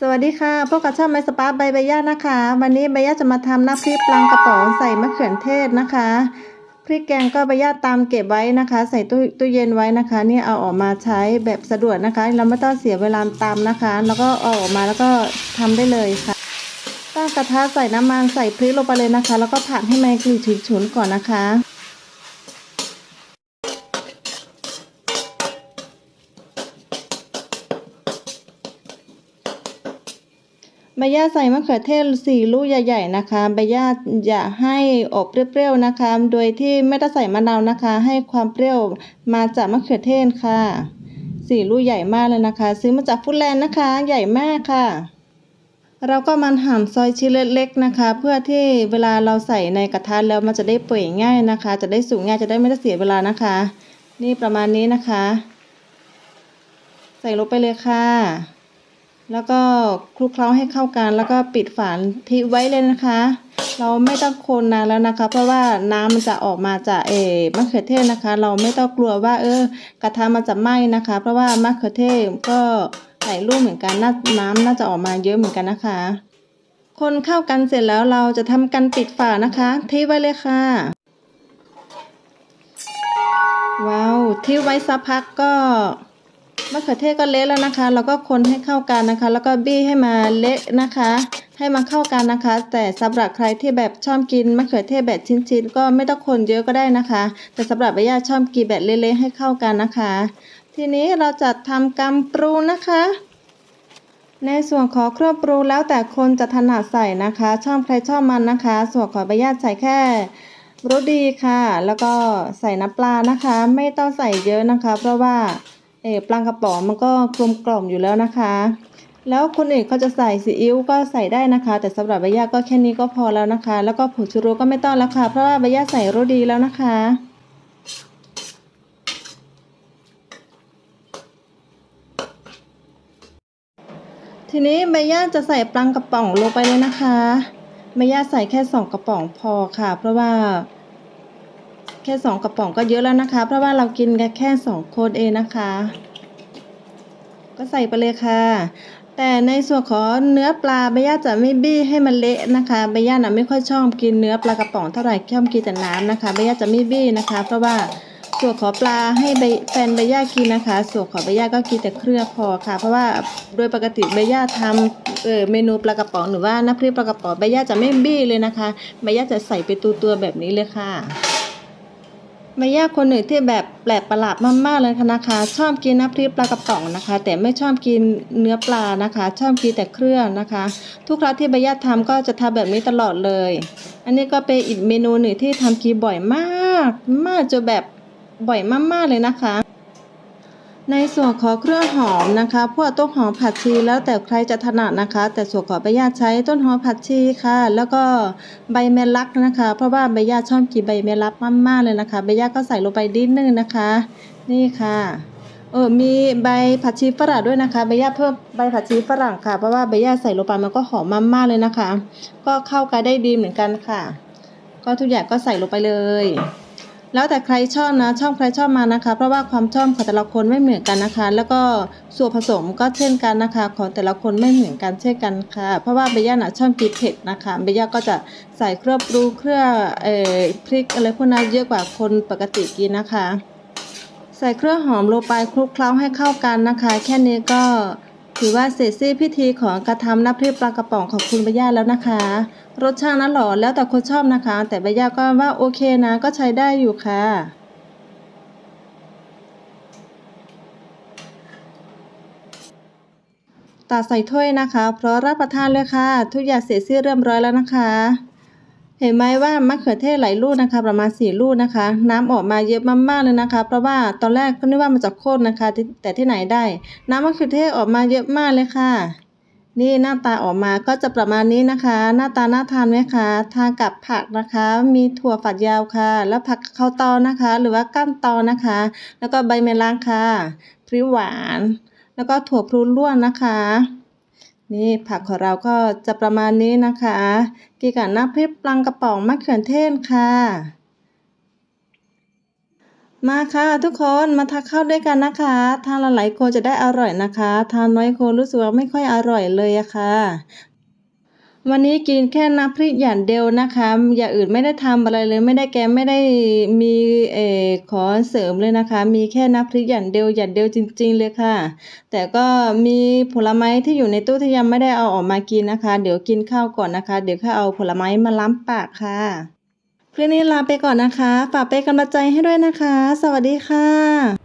สวัสดีค่ะพวกกับช่องไมสปาใบใบย่านะคะ วันนี้ใบย่าจะมาทำน้ำพริกปลากระป๋องใส่มะเขือเทศนะคะพริกแกงก็ใบย่าตามเก็บไว้นะคะ ใส่ตู้ตู้เย็นไว้นะคะนี่เอาออกมาใช้แบบสะดวกนะคะ เราไม่ต้องเสียเวลาตามนะคะ แล้วก็เอาออกมาแล้วก็ทำได้เลยค่ะตั้งกระทะใส่น้ำมันใส่พริกลงไปเลยนะคะ แล้วก็ผัดให้มันกลิ่นฉุนๆก่อนนะคะ ใบหญ้าใส่มะเขือเทศสี่ลูกใหญ่ ๆนะคะ ใบหญ้าอย่าให้อบเปรี้ยวๆนะคะ โดยที่ไม่ต้องใส่มะนาวนะคะ ให้ความเปรี้ยวมาจากมะเขือเทศค่ะสี่ลูกใหญ่มากเลยนะคะ ซื้อมาจากฟูดแลนด์นะคะ ใหญ่มากค่ะ เราก็มันหั่นซอยชิ้นเล็กๆนะคะ เพื่อที่เวลาเราใส่ในกระทะแล้วมันจะได้เปื่อยง่ายนะคะ จะได้สุกง่ายจะได้ไม่ต้องเสียเวลานะคะ นี่ประมาณนี้นะคะ ใส่ลงไปเลยค่ะ แล้วก็คลุกเคล้าให้เข้ากันแล้วก็ปิดฝาทิ้งไว้เลยนะคะ เราไม่ต้องคนนานแล้วนะคะ เพราะว่าน้ำมันจะออกมาจากเออมะเขือเทศนะคะ เราไม่ต้องกลัวว่า เออกระทะมันจะไหม้นะคะ เพราะว่ามะเขือเทศก็หลายลูกเหมือนกันน้ำน่าจะออกมาเยอะเหมือนกันนะคะ คนเข้ากันเสร็จแล้วเราจะทำการปิดฝานะคะทิ้งไว้เลยค่ะว้าวทิ้งไว้สักพักก็ มะเขือเทศก็เละแล้วนะคะเราก็คนให้เข้ากันนะคะ แล้วก็บี้ให้มาเละนะคะ ให้มันเข้ากันนะคะ แต่สำหรับใครที่แบบชอบกินมะเขือเทศแบบชิ้นๆก็ไม่ต้องคนเยอะก็ได้นะคะ แต่สำหรับใบญาติชอบกินแบบเละๆให้เข้ากันนะคะ ทีนี้เราจะทำกำปรุงนะคะในส่วนของเครื่องปรุงแล้วแต่คนจะถนัดใส่นะคะ ชอบใครชอบมันนะคะ ส่วนของใบญาติใส่แค่รสดีค่ะ แล้วก็ใส่น้ำปลานะคะ ไม่ต้องใส่เยอะนะคะ เพราะว่า ออปลากระป๋องมันก็กลมกล่อมอยู่แล้วนะคะ แล้วคนอื่นเขาจะใส่ซีอิ๊วก็ใส่ได้นะคะ แต่สำหรับใบญาก็แค่นี้ก็พอแล้วนะคะ แล้วก็ผงชูรสก็ไม่ต้องแล้วค่ะ เพราะว่าใบญาใส่รสดีแล้วนะคะ ทีนี้ใบย่าจะใส่ปลังกระป๋องลงไปเลยนะคะใบย่าใส่แค่สองกระป๋องพอค่ะ เพราะว่า แค่สองกระป๋องก็เยอะแล้วนะคะ เพราะว่าเรากินกันแค่สองคนเองนะคะ ก็ใส่ไปเลยค่ะ แต่ในส่วนของเนื้อปลาใบย่าจะไม่บี้ให้มันเละนะคะใบย่าน่ะไม่ค่อยชอบกินเนื้อปลากระป๋องเท่าไหร่ชอบกินแต่น้ำนะคะใบย่าจะไม่บี้นะคะ เพราะว่าส่วนของปลาให้แฟนใบย่ากินนะคะ ส่วนของใบย่าก็กินแต่เครื่องพอค่ะ เพราะว่าโดยปกติใบย่าทำเออเมนูปลากระป๋องหรือว่าน้ำพริกปลากระป๋องใบย่าจะไม่บี้เลยนะคะใบย่าจะใส่ไปตัวตัวแบบนี้เลยค่ะ ใบยาคนหนึ่งที่แบบแปลกประหลาดมากๆเลยค่ะนะคะ ชอบกินน้ำพริกปลากระป๋องนะคะ แต่ไม่ชอบกินเนื้อปลานะคะ ชอบกินแต่เครื่องนะคะ ทุกครั้งที่ใบยาทำก็จะทำแบบนี้ตลอดเลย อันนี้ก็เป็นอีกเมนูหนึ่งที่ทำกินบ่อยมาก มากจนแบบบ่อยมากๆเลยนะคะ ในส่วนของเครื่องหอมนะคะ พวกต้นหอมผัดชีแล้วแต่ใครจะถนัดนะคะ แต่ส่วนของใบญาใช้ต้นหอมผัดชีค่ะ แล้วก็ใบเมลักนะคะ เพราะว่าใบญาชอบกินใบเมลักมากๆเลยนะคะใบญาก็ใส่ลงไปนิดนึงนะคะ นี่ค่ะเออมีใบผัดชีฝรั่งด้วยนะคะ ใบญาเพิ่มใบผัดชีฝรั่งค่ะ เพราะว่าใบญาใส่ลงไปมันก็หอมมากๆเลยนะคะ ก็เข้ากันได้ดีเหมือนกันค่ะ ก็ทุกอย่างก็ใส่ลงไปเลย แล้วแต่ใครชอบนะชอบใครชอบมานะคะ เพราะว่าความชอบของแต่ละคนไม่เหมือนกันนะคะ แล้วก็ส่วนผสมก็เช่นกันนะคะ ของแต่ละคนไม่เหมือนกันเช่นกันค่ะ เพราะว่าเบย่านะชอบกินเผ็ดนะคะเบย่าก็จะใส่เครื่องปรุงเครื่องเอ่อพริกอะไรพวกนั้นเยอะกว่าคนปกติกินนะคะ ใส่เครื่องหอมลงไปคลุกเคล้าให้เข้ากันนะคะ แค่นี้ก็ ถือว่าเสร็จสิ้นพิธีของกระทำน้ำพริกปลากระป๋องของคุณใบย่าแล้วนะคะ รสชาตินั้นหรอแล้วแต่คนชอบนะคะ แต่ใบย่าก็ว่าโอเคนะก็ใช้ได้อยู่ค่ะตักใส่ถ้วยนะคะ เพราะรับประทานเลยค่ะ ทุกอย่างเสร็จสิ้นเรียบร้อยแล้วนะคะ เห็นไหมว่ามะเขือเทศหลายลูกนะคะ ประมาณสี่ลูกนะคะ น้ำออกมาเยอะมากๆเลยนะคะ เพราะว่าตอนแรกก็นึกว่ามันจะข้นนะคะ แต่ที่ไหนได้ น้ำมะเขือเทศออกมาเยอะมากเลยค่ะ นี่หน้าตาออกมาก็จะประมาณนี้นะคะ หน้าตาน่าทานไหมคะทานกับผักนะคะ มีถั่วฝักยาวค่ะ แล้วผักข้าวตอนะคะ หรือว่าก้านตอนะคะ แล้วก็ใบเมลังค่ะพริกหวาน แล้วก็ถั่วพลูล้วนนะคะ นี่ผักของเราก็จะประมาณนี้นะคะกินกับน้ำพริกปลังกระป๋องมะเขือเทศค่ะ มาค่ะทุกคนมาทักข้าวด้วยกันนะคะ ทานหลายๆคนจะได้อร่อยนะคะ ทานน้อยคนรู้สึกว่าไม่ค่อยอร่อยเลยอะค่ะ วันนี้กินแค่น้ำพริกอย่างเดียวนะคะ อย่างอื่นไม่ได้ทำอะไรเลย ไม่ได้แกงไม่ได้มีเอ่อขอเสริมเลยนะคะ มีแค่น้ำพริกอย่างเดียวอย่างเดียวจริง ๆ เลยค่ะ แต่ก็มีผลไม้ที่อยู่ในตู้ที่ยังไม่ได้เอาออกมากินนะคะ เดี๋ยวกินข้าวก่อนนะคะ เดี๋ยวค่อยเอาผลไม้มาล้าปากค่ะคลิปนี้ลาไปก่อนนะคะ ฝากเป็นกำลังใจให้ด้วยนะคะ สวัสดีค่ะ